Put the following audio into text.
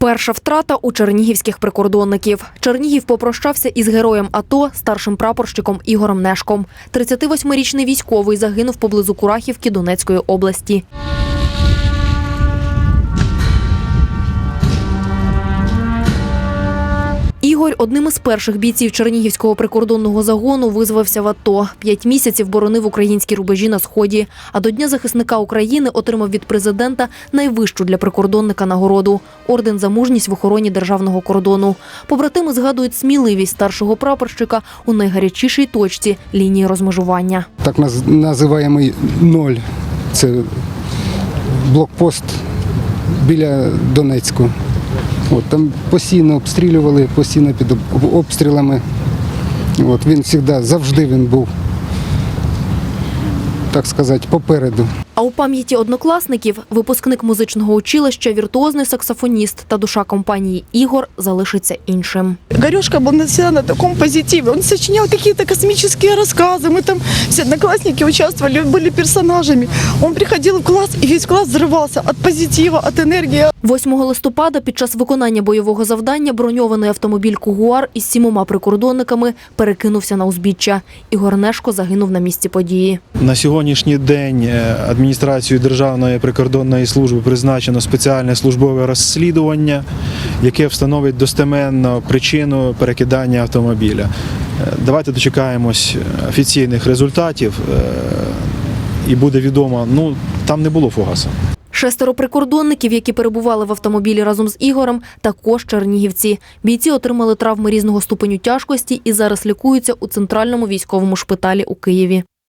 Перша втрата у чернігівських прикордонників. Чернігів попрощався із героєм АТО, старшим прапорщиком Ігорем Нешком. 38-річний військовий загинув поблизу Курахівки Донецької області. Ігор одним із перших бійців Чернігівського прикордонного загону визвався в АТО. П'ять місяців боронив українські рубежі на сході. А до Дня захисника України отримав від президента найвищу для прикордонника нагороду орден за мужність в охороні державного кордону. Побратими згадують сміливість старшого прапорщика у найгарячішій точці лінії розмежування. так наз- називаємий ноль. Це блокпост біля Донецьку. От, там постійно обстрілювали, постійно під обстрілами. От, він завжди, завжди він був, так сказати, попереду. А у пам'яті однокласників випускник музичного училища, віртуозний саксофоніст та душа компанії Ігор залишиться іншим. Горюшка был на- всегда на таком позитиве. Он сочинял какие-то космические рассказы. Мы там все одноклассники участвовали, были персонажами. Он приходил в класс, и весь класс взрывался от позитива, от энергии. 8 листопада під час виконання бойового завдання броньований автомобіль Кугуар із сімома прикордонниками перекинувся на узбіччя. Ігор Нешко загинув на місці події. На сьогоднішній день е, адміністрацією Державної прикордонної служби призначено спеціальне службове розслідування, яке встановить достеменно причину перекидання автомобіля. Е, Давайте дочекаємось офіційних результатів е, і буде відомо. Ну там не було фугаса. Шестеро прикордонників, які перебували в автомобілі разом з Ігорем, також чернігівці. Бійці отримали травми різного ступеню тяжкості і зараз лікуються у центральному військовому шпиталі у Києві.